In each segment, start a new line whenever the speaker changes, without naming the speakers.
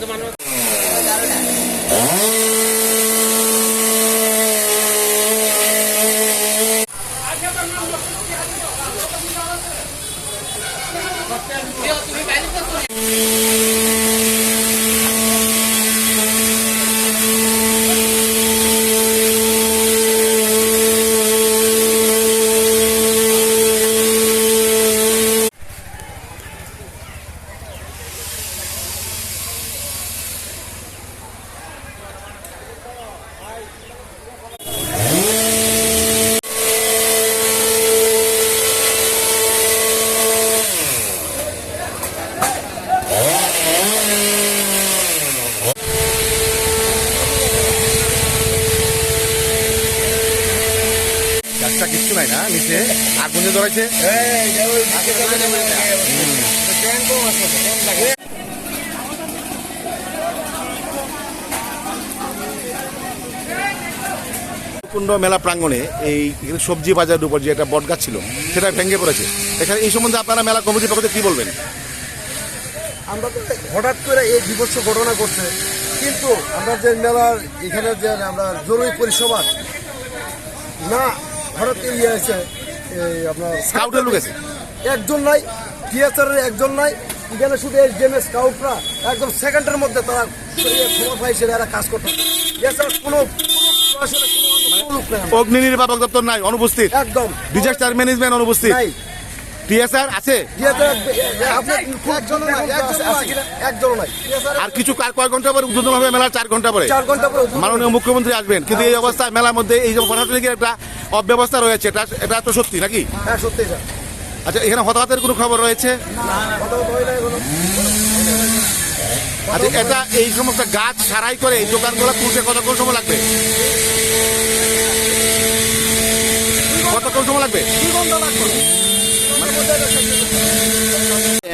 आगे मानो तुम्हें पहले तो গাছটা কিচ্ছু নাই না নিচে আগুন যে ধরাইছে কুণ্ড মেলা প্রাঙ্গণে এই সবজি বাজারের উপর যে একটা বটগাছ ছিল সেটা ভেঙে পড়েছে। এখানে এই সম্বন্ধে আপনারা মেলা কমিটির পক্ষ কি বলবেন?
আমরা তো হঠাৎ করে এই বিভৎস ঘটনা করছে কিন্তু আমরা যে মেলার এখানে যে আমরা জরুরি পরিষেবা না হঠাৎ ইয়ে আছে এই আপনার
স্কাউটের লোক আছে?
একজন নাই টিএসআরের একজন নাই এখানে শুধু এস ডি এম এস স্কাউটরা একদম সেকেন্ডের মধ্যে তারা খবর পাইছে এরা কাজ করতে। এছাড়া কোনো।
অগ্নি নির্বাপক দপ্তর নাই অনুপস্থিত?
একদম।
ডিজাস্টার ম্যানেজমেন্ট অনুপস্থিত?
নাই।
টিএসআর আছে?
TSR নাই
আর কিছু কার কয় ঘণ্টা পরে উদ্বোধন হবে মেলা চার ঘণ্টা পরে।
চার ঘণ্টা পরে উদ্বোধন
মাননীয় মুখ্যমন্ত্রী আসবেন কিন্তু এই অবস্থায় মেলার মধ্যে এই যে প্রশাসনিক একটা অব্যবস্থা রয়েছে এটা এটা তো সত্যি নাকি?
হ্যাঁ সত্যি স্যার।
আচ্ছা এখানে হতাহতের কোনো খবর রয়েছে?
হয়
আচ্ছা এটা এই সমস্ত গাছ সারাই করে এই দোকানগুলো তুলতে কতক্ষণ সময় লাগবে? কতক্ষণ সময় লাগবে?
দুই ঘণ্টা লাগবে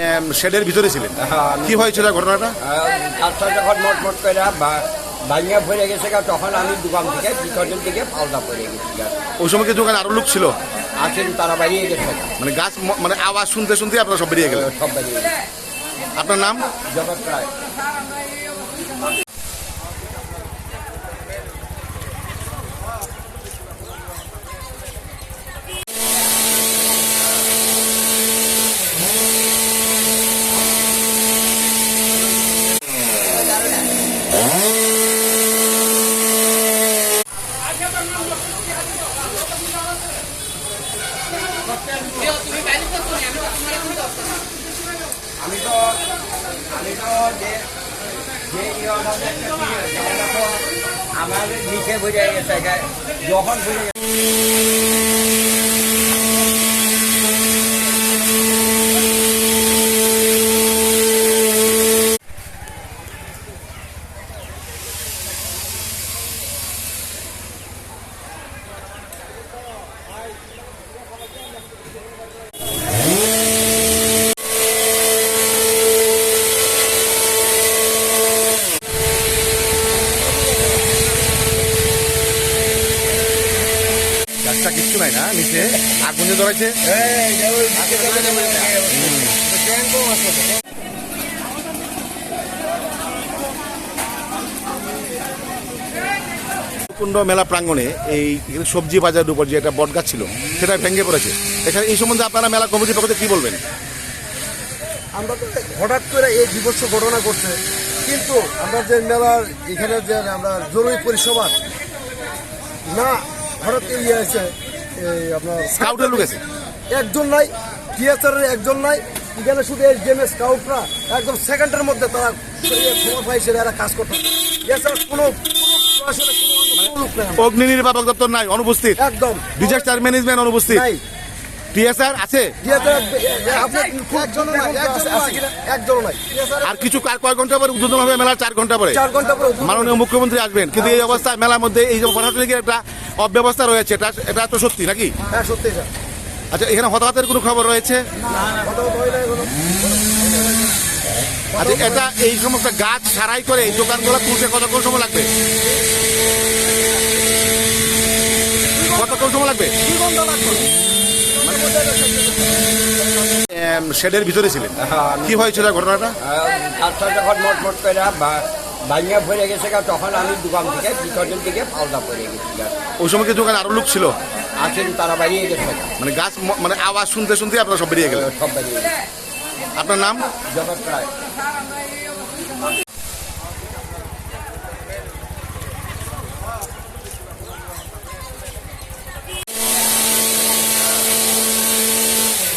এম, শেডের ভিতরে ছিলেন। কি হয়েছিল ঘটনাটা?
যখন মোটমোট করে ভাঙিয়া পড়ে গেছে তখন আমি দোকান থেকে বিসর্জন থেকে পাল্টা পড়ে গেছি
ওই সময় কি দোকানে আরও লোক ছিল?
আছেন তারা বাড়িয়ে গেছে।
মানে গাছ মানে আওয়াজ শুনতে শুনতে আপনারা সব বেরিয়ে গেলেন?
সব বেরিয়ে
আপনার নাম?
জগৎ রায়। আমি তো আমি তো যে যে ইয়ে আমাদের নিচে বুঝে গেছে। যখন বুঝে গেছে
গাছটা কিচ্ছু নাই না নিচে আগুন যে ধরাইছে। কুণ্ড মেলা প্রাঙ্গণে এই সবজি বাজারের উপর যে একটা বটগাছ ছিল সেটা ভেঙে পড়েছে। এখানে এই সম্বন্ধে আপনারা মেলা কমিটির পক্ষ কি বলবেন?
আমরা তো হঠাৎ করে এই বিভৎস ঘটনা করছে কিন্তু আমরা যে মেলার এখানে যে আমরা জরুরি পরিষেবা না হঠাৎ করে ইয়ে আছে এই আপনার
স্কাউটের লোক আছে
একজন নাই টিএসআরের একজন নাই এখানে শুধু এস ডি এম এস স্কাউটরা একদম সেকেন্ডের মধ্যে তারা খবর পাইছে এরা কাজ করতে এছাড়া কোনো।
অগ্নি নির্বাপক দপ্তর নাই অনুপস্থিত?
একদম।
ডিজাস্টার ম্যানেজমেন্ট অনুপস্থিত? টিএসআর আছে? আর কিছু কার কয় ঘণ্টা পরে উদ্বোধন হবে মেলা চার ঘণ্টা পরে। মাননীয় মুখ্যমন্ত্রী আসবেন কিন্তু এই অবস্থায় মেলার মধ্যে এই যে প্রশাসনিক একটা অব্যবস্থা রয়েছে এটা এটা তো সত্যি নাকি?
হ্যাঁ সত্যি স্যার।
আচ্ছা এখানে হতাহতের কোনো খবর রয়েছে?
হয়
আচ্ছা এটা এই সমস্ত গাছ সারাই করে এই দোকানগুলো তুলতে কতক্ষণ সময় লাগবে? কতক্ষণ সময় লাগবে? শেডের ভিতরে ছিলেন। কি হয়েছিল ঘটনাটা?
যখন করে বা ভরে গেছে তখন আমি দোকান থেকে বিসর্জন থেকে পাল্টা পড়ে গেছি।
ওই সময় কি দোকানে আরও লোক ছিল?
আছেন তারা বাড়িয়ে গেছে।
মানে গাছ মানে আওয়াজ শুনতে শুনতে আপনারা সব বেরিয়ে গেলেন?
সব বেরিয়ে
আপনার নাম?
জগৎ রায়।